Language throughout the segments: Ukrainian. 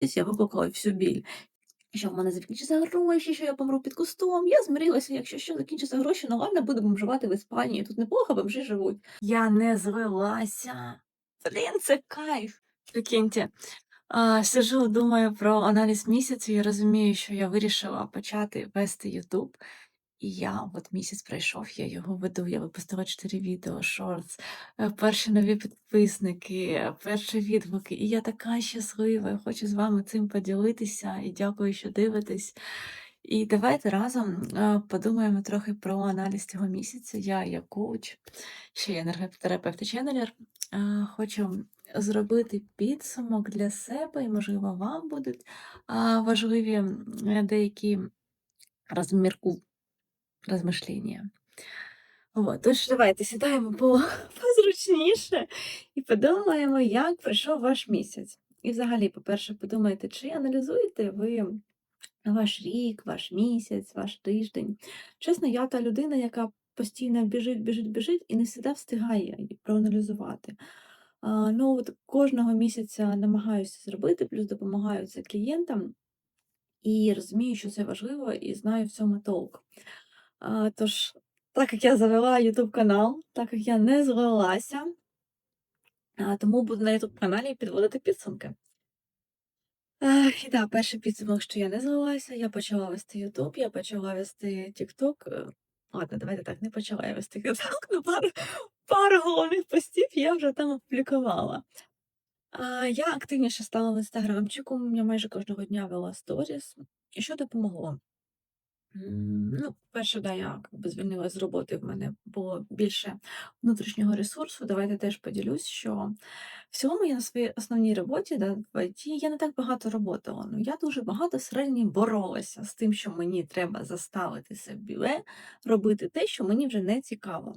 я виплакала всю біль. Що в мене закінчаться гроші, що я помру під кустом. Я змирилася, якщо що закінчаться гроші, ну ладно, буду бомжувати в Іспанії. Тут неплохо бомжі живуть. Я не злилася. Блін, це кайф. Прикиньте. А, сижу, думаю про аналіз місяця і розумію, що я вирішила почати вести Ютуб. І я от місяць пройшов, я його веду, я випустила 4 відео, шортс, е, перші нові підписники, е, перші відгуки. І я така щаслива, я хочу з вами цим поділитися і дякую, що дивитесь. І давайте разом е, подумаємо трохи про аналіз цього місяця. Я як коуч, ще я енерготерапевт і ченнелер. Хочу зробити підсумок для себе, і, можливо, вам будуть важливі деякі розмірку розмишлення. От, тож давайте сідаємо по, позручніше і подумаємо, як пройшов ваш місяць. І взагалі, по-перше, подумайте, чи аналізуєте ви ваш рік, ваш місяць, ваш тиждень. Чесно, я та людина, яка постійно біжить, біжить, біжить і не завжди встигає проаналізувати. А, ну, от кожного місяця намагаюся зробити, плюс допомагаю це клієнтам. І розумію, що це важливо, і знаю в цьому толк. А, тож, так як я завела YouTube канал, так як я не злилася, а, тому буду на YouTube каналі підводити підсумки. І да, перший підсумок, що я не злилася, я почала вести YouTube, я почала вести TikTok. Е, Ладно, давайте так, не почала я вести TikTok, ну пару, пару головних постів я вже там опублікувала. А, я активніше стала в інстаграмчику, я майже кожного дня вела сторіс. І що допомогло? Ну, перше, да, я якби звільнилась з роботи, в мене було більше внутрішнього ресурсу. Давайте теж поділюсь, що в цілому я на своїй основній роботі, да, в ІТ, я не так багато роботала. Ну, я дуже багато всередині боролася з тим, що мені треба заставити себе робити те, що мені вже не цікаво.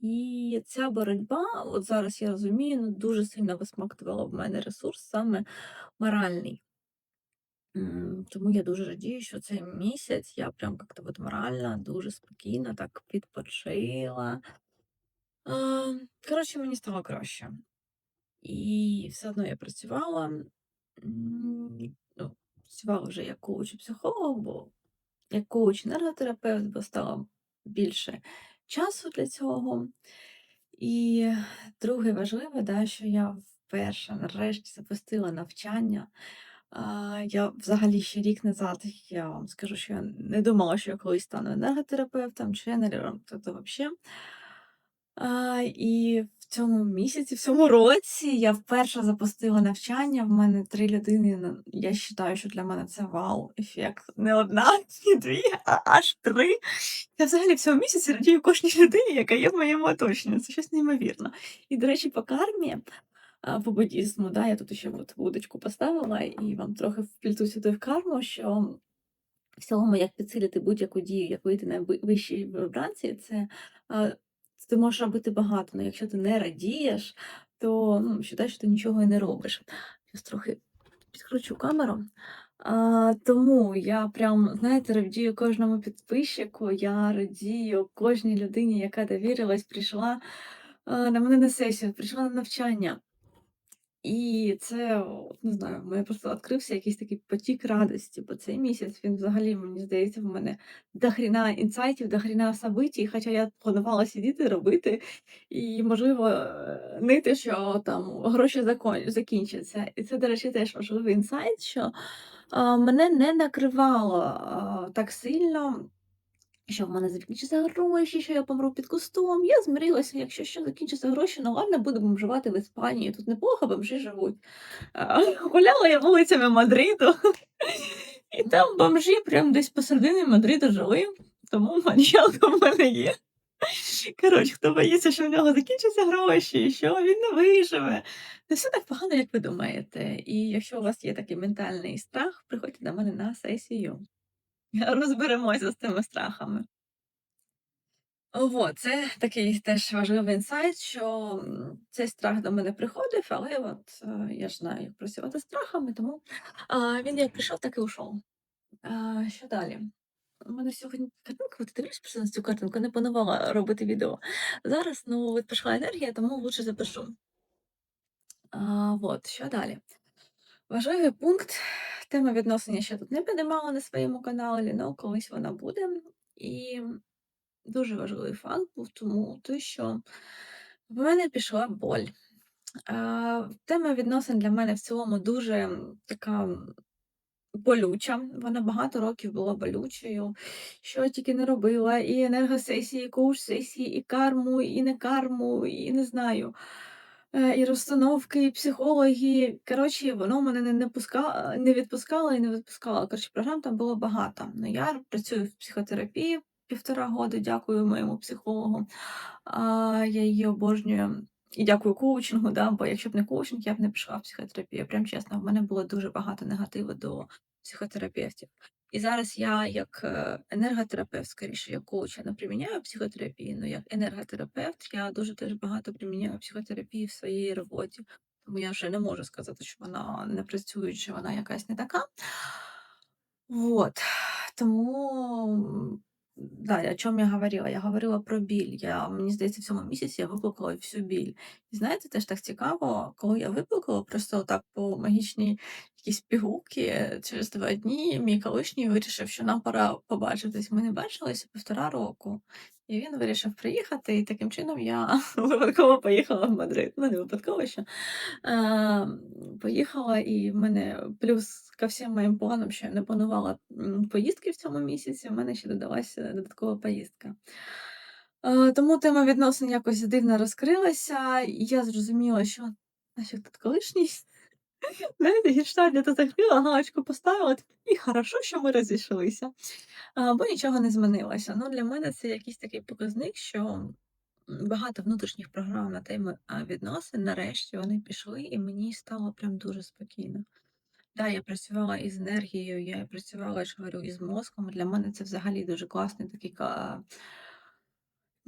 І ця боротьба, от зараз я розумію, ну, дуже сильно висмактувала в мене ресурс саме моральний. Тому я дуже радію, що цей місяць я прям як-то от морально дуже спокійно так відпочила. Коротше, мені стало краще. І все одно я працювала. Ну, працювала вже як коуч психолог, бо як коуч енерготерапевт, бо стало більше часу для цього. І друге важливе, да, що я вперше нарешті запустила навчання. Я взагалі ще рік назад, я вам скажу, що я не думала, що я колись стану енерготерапевтом, ченнелером, тобто взагалі. І в цьому місяці, в цьому році я вперше запустила навчання. В мене три людини. ну, Я вважаю, що для мене це вау-ефект. Не одна, не дві, а аж три. Я взагалі в цьому місяці радію кожній людині, яка є в моєму оточенні. Це щось неймовірно. І, до речі, по кармі, а, по буддізму, да, я тут ще от вудочку поставила і вам трохи впліту сюди в карму, що в цілому, як підсилити будь-яку дію, як вийти на ви- вищі вібрації, це ти можеш робити багато, але якщо ти не радієш, то ну, вважай, що ти нічого і не робиш. Зараз трохи підкручу камеру. А, тому я прям, знаєте, радію кожному підписчику, я радію кожній людині, яка довірилась, прийшла а, на мене на сесію, прийшла на навчання. І це, не знаю, в мене просто відкрився якийсь такий потік радості, бо цей місяць він взагалі, мені здається, в мене дохріна інсайтів, дохріна событій, хоча я планувала сидіти, робити, і, можливо, е, нити, що там гроші закінчаться. І це, до речі, теж важливий інсайт, що а, мене не накривало а, так сильно. Що в мене закінчаться гроші, що я помру під кустом. Я змирилася, якщо що закінчаться гроші, ну ладно, буду бомжувати в Іспанії. Тут неплохо бомжі живуть. Гуляла я вулицями Мадриду, і там бомжі прям десь посередині Мадриду жили, тому маньялка в мене є. Коротше, хто боїться, що в нього закінчаться гроші, що він не виживе. Не все так погано, як ви думаєте. І якщо у вас є такий ментальний страх, приходьте до мене на сесію. Розберемося з цими страхами. Вот, це такий теж важливий інсайт, що цей страх до мене приходив, але от е, я ж знаю, як працювати страхами, тому а, він як прийшов, так і ушов. А, що далі? У мене сьогодні картинка, от дивлюсь просто на цю картинку, не планувала робити відео. Зараз ну, от пішла енергія, тому лучше запишу. А, вот, що далі? Важливий пункт. Тема відносин ще тут не піднімала на своєму каналі, але колись вона буде. І дуже важливий факт був тому, що в мене пішла боль. Тема відносин для мене в цілому дуже така болюча. Вона багато років була болючою. Що я тільки не робила, і енергосесії, і коуч-сесії, і карму, і не карму, і не знаю. Е, і розстановки, і психологи. Коротше, воно мене не не пуска не відпускало і не відпускало. Коротше, програм там було багато. Ну, я працюю в психотерапії півтора года, дякую моєму психологу. А, я її обожнюю. І дякую коучингу, да, бо якщо б не коучинг, я б не пішла в психотерапію. Прям чесно, в мене було дуже багато негативу до психотерапевтів. І зараз я як е, енерготерапевт, скоріше, як коуч, я не приміняю психотерапію, але як енерготерапевт я дуже теж багато приміняю психотерапії в своїй роботі. Тому я вже не можу сказати, що вона не працює, чи вона якась не така. Вот. Тому, да, о чому я говорила? Я говорила про біль. Я, мені здається, в цьому місяці я виплакала всю біль. І знаєте, теж так цікаво, коли я виплакала, просто так по магічній якісь пігулки через два дні мій колишній вирішив, що нам пора побачитись. Ми не бачилися півтора року. І він вирішив приїхати, і таким чином я випадково поїхала в Мадрид. Ну, не випадково що. Е, поїхала, і в мене плюс ко всім моїм планам, що я не планувала поїздки в цьому місяці, в мене ще додалася додаткова поїздка. Е, тому тема відносин якось дивно розкрилася, і я зрозуміла, що нафіг тут колишній. Знаєте, гештальт закрила, галочку поставила, і хорошо, що ми розійшлися. Бо нічого не змінилося. Ну, для мене це якийсь такий показник, що багато внутрішніх програм на теми відносин, нарешті вони пішли, і мені стало прям дуже спокійно. Да, я працювала із енергією, я працювала, я ж говорю, із мозком. Для мене це взагалі дуже класний такий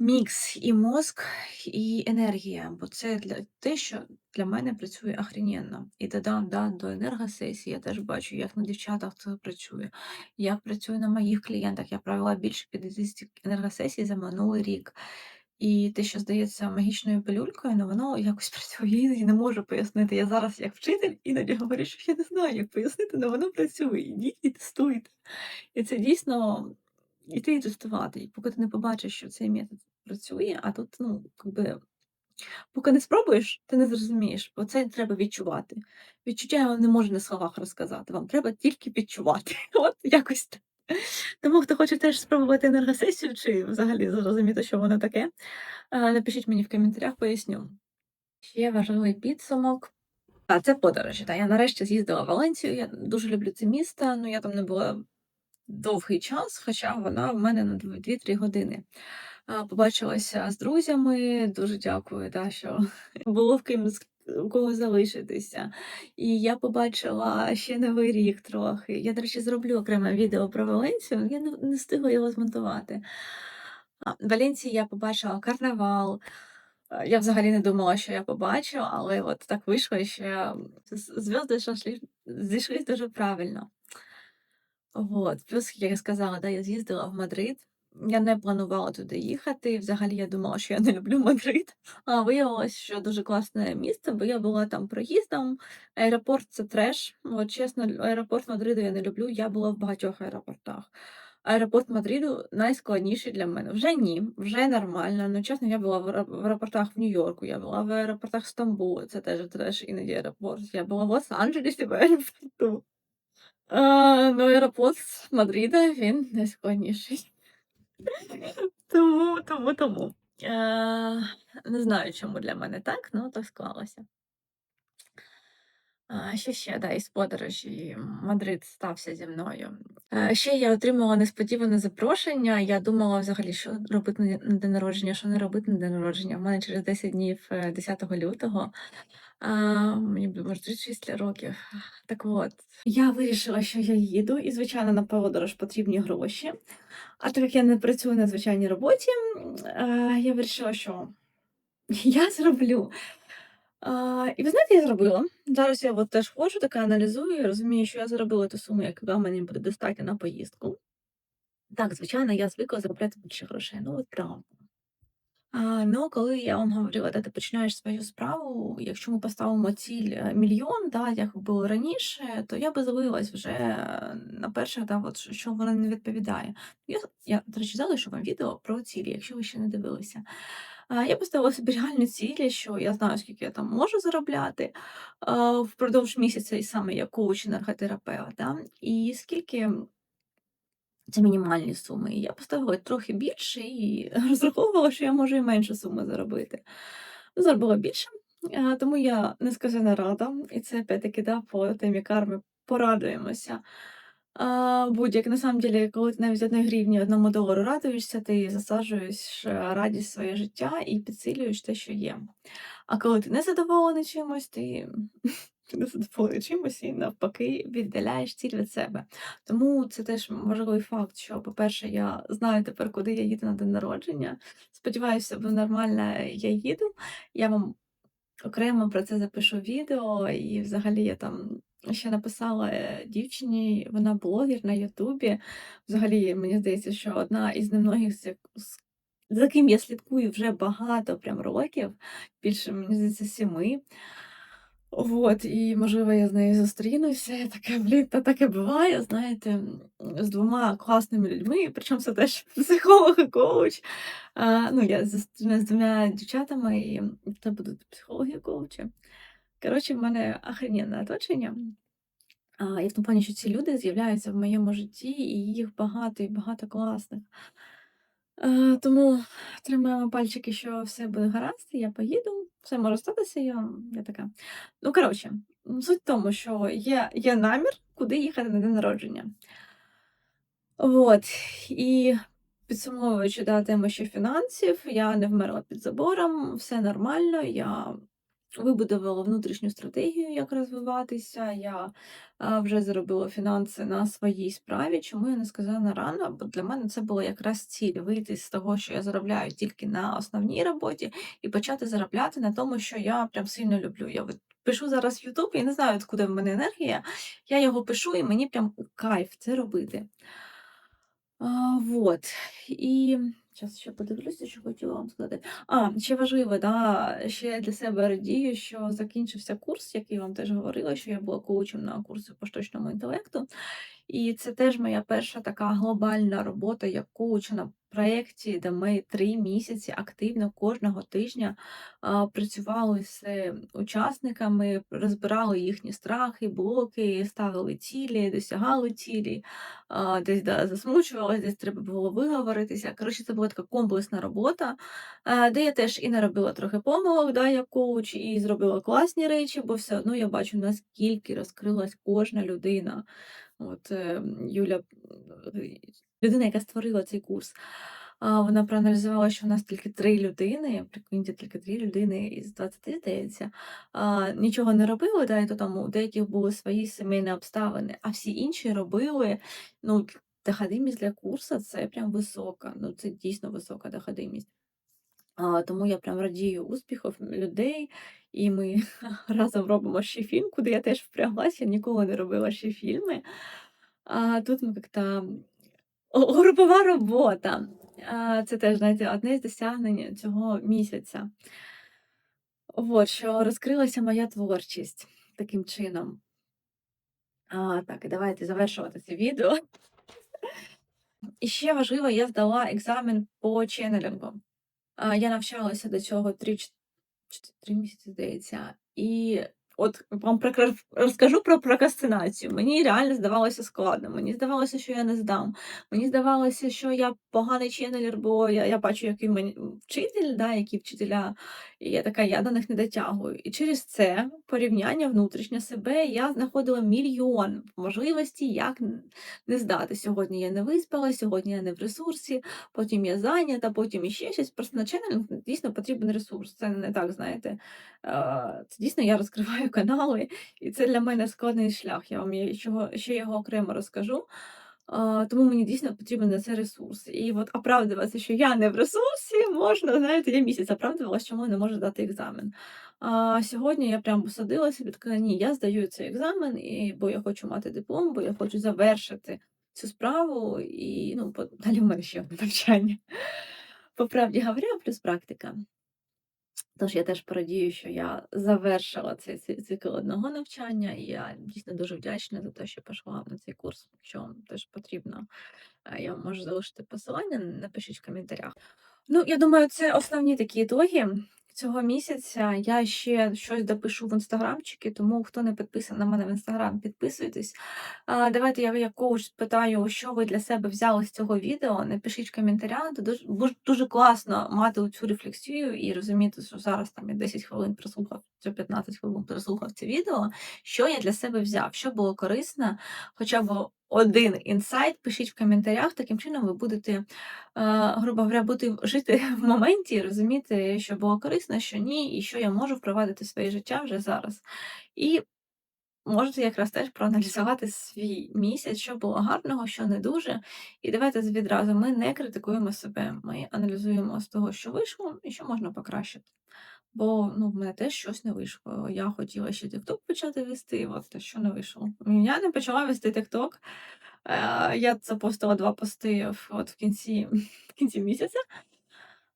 мікс і мозк, і енергія. Бо це для те, що для мене працює охрененно. І додам да, до енергосесії, я теж бачу, як на дівчатах це працює, як працює на моїх клієнтах. Я провела більше 50 енергосесій за минулий рік. І те, що здається магічною пилюлькою, ну воно якось працює, іноді не можу пояснити. Я зараз як вчитель іноді говорю, що я не знаю, як пояснити, але воно працює. Ідіть і тестуйте. І це дійсно іти і тестувати. І поки ти не побачиш, що цей метод працює, а тут, ну, якби, поки не спробуєш, ти не зрозумієш, бо це треба відчувати. Відчуття я вам не можу на словах розказати. Вам треба тільки відчувати. От якось так. Тому, хто хоче теж спробувати енергосесію чи взагалі зрозуміти, що воно таке, е, напишіть мені в коментарях, поясню. Ще важливий підсумок. А, це подорожі. Та я нарешті з'їздила в Валенцію. Я дуже люблю це місто. Ну я там не була довгий час, хоча вона в мене на 2-3 години. Побачилася з друзями. Дуже дякую, да, що було в ким у кого залишитися. І я побачила ще новий рік трохи. Я, до речі, зроблю окреме відео про Валенцію, я не, встигла його змонтувати. В Валенції я побачила карнавал. Я взагалі не думала, що я побачу, але от так вийшло, що зв'язки зійшли, зійшлись дуже правильно. Вот. Плюс, як я сказала, да, я з'їздила в Мадрид. Я не планувала туди їхати. Взагалі я думала, що я не люблю Мадрид. А виявилось, що дуже класне місце, бо я була там проїздом. Аеропорт це треш. От чесно, аеропорт Мадриду я не люблю. Я була в багатьох аеропортах. Аеропорт Мадриду найскладніший для мене. Вже ні, вже нормально. Ну, чесно, я була в аеропортах в Нью-Йорку, я була в аеропортах Стамбулу, це теж треш іноді аеропорт. Я була в Лос-Анджелесі в аеропорту. А, ну, аеропорт Мадрида, він найскладніший. Тому, тому, тому. Е, не знаю, чому для мене так, але так склалося. Що ще, да, із подорожі Мадрид стався зі мною. Е, ще я отримала несподіване запрошення. Я думала взагалі, що робити на день народження, що не робити на день народження. У мене через 10 днів, е, 10 лютого. А, мені може 36 років. Так от, я вирішила, що я їду, і, звичайно, на подорож потрібні гроші. А так як я не працюю на звичайній роботі, е, я вирішила, що я зроблю. А, і ви знаєте, я зробила. Зараз я от теж ходжу, така аналізую і розумію, що я заробила ту суму, яка мені буде достатньо на поїздку. Так, звичайно, я звикла заробляти більше грошей. Ну, от правда. Ну, коли я вам говорила, да, ти починаєш свою справу, якщо ми поставимо ціль е, мільйон, да, як було раніше, то я би злилась вже на перше, да, от, що вона не відповідає. Я, я, до речі, залишу вам відео про цілі, якщо ви ще не дивилися. Я поставила собі реальні цілі, що я знаю, скільки я там можу заробляти впродовж місяця, і саме як коуч, енерготерапевт, да, і скільки це мінімальні суми. І я поставила трохи більше і розраховувала, що я можу і меншу суму заробити. Заробила більше, тому я несказана рада. І це опять-таки да, по темі карми порадуємося. Будь-як на самом деле, коли ти навіть 1 гривні, 1 долару радуєшся, ти засаджуєш е, радість своє життя і підсилюєш те, що є. А коли ти не задоволений чимось, ти не задоволений чимось і навпаки віддаляєш ціль від себе. Тому це теж важливий факт, що, по-перше, я знаю тепер, куди я їду на день народження. Сподіваюся, буде нормально я їду. Я вам окремо про це запишу відео, і взагалі я там ще написала е, дівчині, вона блогер на Ютубі. Взагалі, мені здається, що одна із немногих, за ким я слідкую вже багато прям років, більше, мені здається, сіми. Вот, і, можливо, я з нею зустрінуся. Я така, блін, та таке буває, знаєте, з двома класними людьми, причому це теж психолог і коуч. А, ну, я зустрінусь з двома дівчатами, і це будуть психологи і коучі. Коротше, в мене охрененне оточення. А, і в тому плані, що ці люди з'являються в моєму житті, і їх багато, і багато класних. Е, тому тримаємо пальчики, що все буде гаразд, я поїду, все може статися, я, я така. Ну, коротше, суть в тому, що є, є намір, куди їхати на день народження. Вот. І підсумовуючи да, тему ще фінансів, я не вмерла під забором, все нормально. Я вибудувала внутрішню стратегію, як розвиватися. Я вже заробила фінанси на своїй справі. Чому я не сказала рано? Бо для мене це було якраз ціль вийти з того, що я заробляю тільки на основній роботі, і почати заробляти на тому, що я прям сильно люблю. Я пишу зараз в YouTube, і не знаю, откуда в мене енергія. Я його пишу, і мені прям кайф це робити. А, вот. І зараз ще подивлюся, що хотіла вам сказати. А, ще важливо, да, ще для себе радію, що закінчився курс, який вам теж говорила, що я була коучем на курсі по штучному інтелекту. І це теж моя перша така глобальна робота як коуч на проєкті, де ми три місяці активно кожного тижня працювали з е, учасниками, розбирали їхні страхи, блоки, ставили цілі, досягали цілі, десь да, засмучувалися, десь треба було виговоритися. Коротше, це була така комплексна робота, а, де я теж і наробила трохи помилок, да, як коуч, і зробила класні речі, бо все одно я бачу, наскільки розкрилась кожна людина. От е, Юля, е, людина, яка створила цей курс, вона проаналізувала, що в нас тільки три людини, прикиньте, тільки три людини із 20, здається, нічого не робили, да, і то там у деяких були свої сімейні обставини, а всі інші робили. Ну, доходимість для курсу це прям висока. Ну, це дійсно висока доходимість. Тому я прям радію успіхів людей, і ми разом робимо ще фільм, куди я теж впряглася, я ніколи не робила ще фільми. А тут ми як-то групова робота. Це теж, знаєте, одне з досягнень цього місяця. От, що розкрилася моя творчість таким чином. А, так, і давайте завершувати це відео. І ще важливо, я здала екзамен по ченнелінгу. Я навчалася до цього 3, 3 місяці, здається. І от вам розкажу про прокрастинацію. Мені реально здавалося складно. Мені здавалося, що я не здам. Мені здавалося, що я поганий ченнелер, бо я, я бачу, який мені вчитель, да, які вчителя, і я така, я до них не дотягую. І через це порівняння внутрішнє себе я знаходила мільйон можливостей, як не здати. Сьогодні я не виспала, сьогодні я не в ресурсі, потім я зайнята, потім іще щось. Просто на ченнелінг дійсно потрібен ресурс. Це не так, знаєте. Це дійсно я розкриваю канали, і це для мене складний шлях. Я вам чого- ще його окремо розкажу. Тому мені дійсно потрібен на це ресурс. І от оправдуватися, що я не в ресурсі, можна, знаєте, я місяць оправдувалася, чому я не можу дати екзамен. А сьогодні я прям посадилася і така, ні, я здаю цей екзамен, і, бо я хочу мати диплом, бо я хочу завершити цю справу, і ну, далі в мене ще навчання. по правді говоря, плюс практика. Тож я теж порадію, що я завершила цей цикл одного навчання, і я дійсно дуже вдячна за те, що пішла на цей курс. Якщо вам теж потрібно, я можу залишити посилання, напишіть в коментарях. Ну, я думаю, це основні такі ітоги цього місяця. Я ще щось допишу в інстаграмчики, тому хто не підписаний на мене в інстаграм, підписуйтесь. А, давайте я як коуч спитаю, що ви для себе взяли з цього відео. Напишіть в коментарях. Дуже, дуже класно мати цю рефлексію і розуміти, що зараз там я 10 хвилин прослухав, чи 15 хвилин прослухав це відео. Що я для себе взяв, що було корисно, хоча б один інсайт, пишіть в коментарях. Таким чином ви будете, е, грубо говоря, бути жити в моменті, розуміти, що було корисно, що ні, і що я можу впровадити в своє життя вже зараз. І можете якраз теж проаналізувати свій місяць, що було гарного, що не дуже. І давайте відразу ми не критикуємо себе, ми аналізуємо з того, що вийшло, і що можна покращити. Бо ну, в мене теж щось не вийшло. Я хотіла ще TikTok почати вести, от те, що не вийшло. Я не почала вести TikTok. Е, Я запостила два пости от в кінці, в кінці місяця.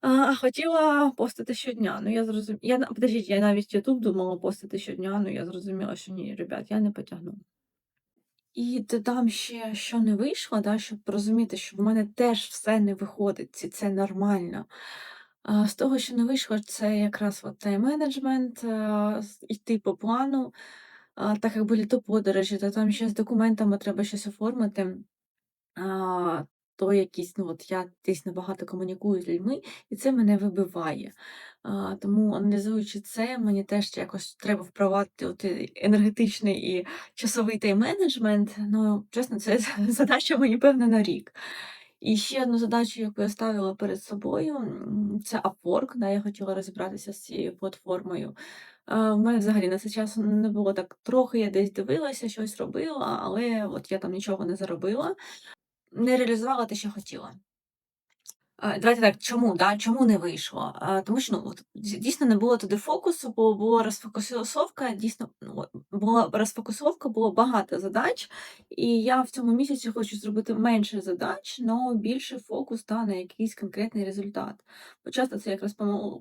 А хотіла постити щодня. Ну, я зрозум... я, подождіть, я навіть YouTube думала постити щодня, ну я зрозуміла, що ні, ребят, я не потягну. І додам ще, що не вийшло, да, щоб розуміти, що в мене теж все не виходить, і це нормально. З того, що не вийшло, це якраз от тайм-менеджмент, йти по плану. Так як були то подорожі, то там ще з документами треба щось оформити. То якісь, ну от я десь набагато комунікую з людьми, і це мене вибиває. А, тому аналізуючи це, мені теж якось треба впровадити е, енергетичний і часовий тайм-менеджмент. Ну, чесно, це задача мені певна на рік. І ще одну задачу, яку я ставила перед собою, це Upwork. Да, я хотіла розібратися з цією платформою. У мене взагалі на цей час не було так трохи, я десь дивилася, щось робила, але от я там нічого не заробила. Не реалізувала те, що хотіла. Давайте так, чому, да, чому не вийшло? Тому що, ну, дійсно не було туди фокусу, бо була розфокусовка, дійсно, ну, була розфокусовка, було багато задач, і я в цьому місяці хочу зробити менше задач, но більше фокус, да, на якийсь конкретний результат. Бо часто це якраз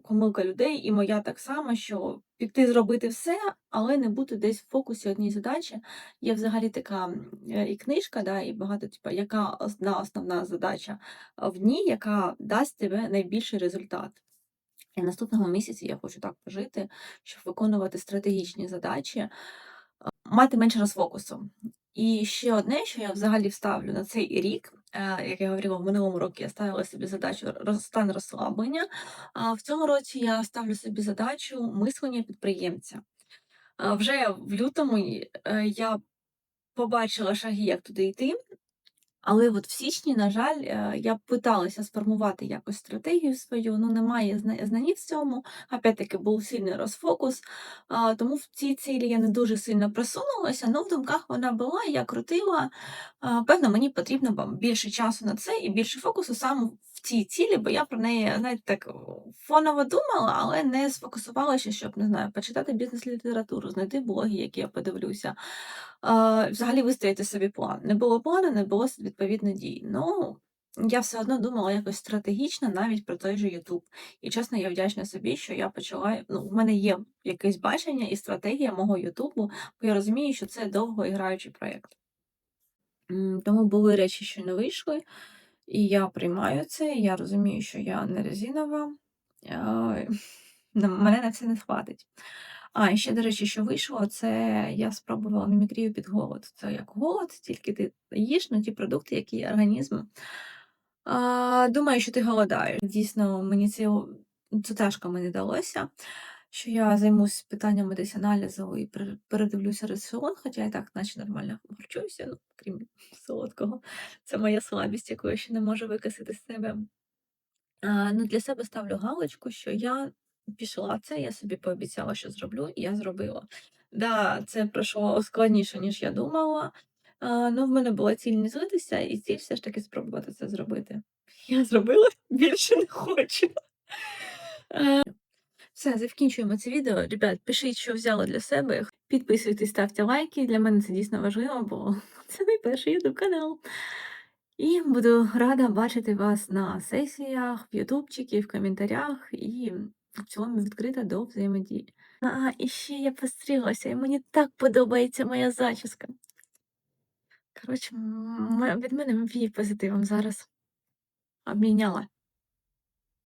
помилка людей, і моя так само, що піти зробити все, але не бути десь в фокусі одній задачі. Є взагалі така, е, і книжка, да, і багато, типа, яка одна основна задача в дні, яка дасть тебе найбільший результат. І в наступному місяці я хочу так пожити, щоб виконувати стратегічні задачі, мати менше розфокусу. І ще одне, що я взагалі вставлю на цей рік, як я говорила, в минулому році я ставила собі задачу стан розслаблення, а в цьому році я ставлю собі задачу мислення підприємця. Вже в лютому е, я побачила шаги, як туди йти. Але от в січні, на жаль, е, я питалася сформувати якось стратегію свою, ну немає зна- знань в цьому. Опять-таки був сильний розфокус, тому в цій цілі я не дуже сильно просунулася, але в думках вона була, я крутила. Певно, мені потрібно більше часу на це і більше фокусу саме в цій цілі, бо я про неї, знаєте, так фоново думала, але не сфокусувалася, щоб не знаю, почитати бізнес-літературу, знайти блоги, які я подивлюся. Взагалі вистояти собі план. Не було плану, не було відповідно дій. Ну, я все одно думала якось стратегічно навіть про той же YouTube. І чесно, я вдячна собі, що я почала. Ну, в мене є якесь бачення і стратегія мого Ютубу, бо я розумію, що це довгоіграючий проєкт. Тому були речі, що не вийшли, і я приймаю це. Я розумію, що я не резинова. Мене на це не хватить. А, і ще, до речі, що вийшло, це я спробувала мімікрію під голод. Це як голод, тільки ти їш ну, ті продукти, які організм а, думає, що ти голодаєш. Дійсно, мені це, це тяжко мені далося, що я займусь питаннями десь аналізу і пере- передивлюся раціон, хоча я так, наче нормально харчуюся, ну, крім солодкого. Це моя слабість, яку я ще не можу викосити з себе. А, ну, для себе ставлю галочку, що я пішла це, я собі пообіцяла, що зроблю, і я зробила. Да, це пройшло складніше, ніж я думала. А, ну, в мене була ціль не злитися, і ціль все ж таки спробувати це зробити. Я зробила, більше не хочу. Все, закінчуємо це відео. Ребят, пишіть, що взяли для себе. Підписуйтесь, ставте лайки. Для мене це дійсно важливо, бо це мій перший YouTube канал. І буду рада бачити вас на сесіях, в ютубчикі, в коментарях і в цілому відкрита до взаємодії. А, і ще я постріглася, і мені так подобається моя зачіска. Коротше, від мене віє позитивом зараз. Обміняла.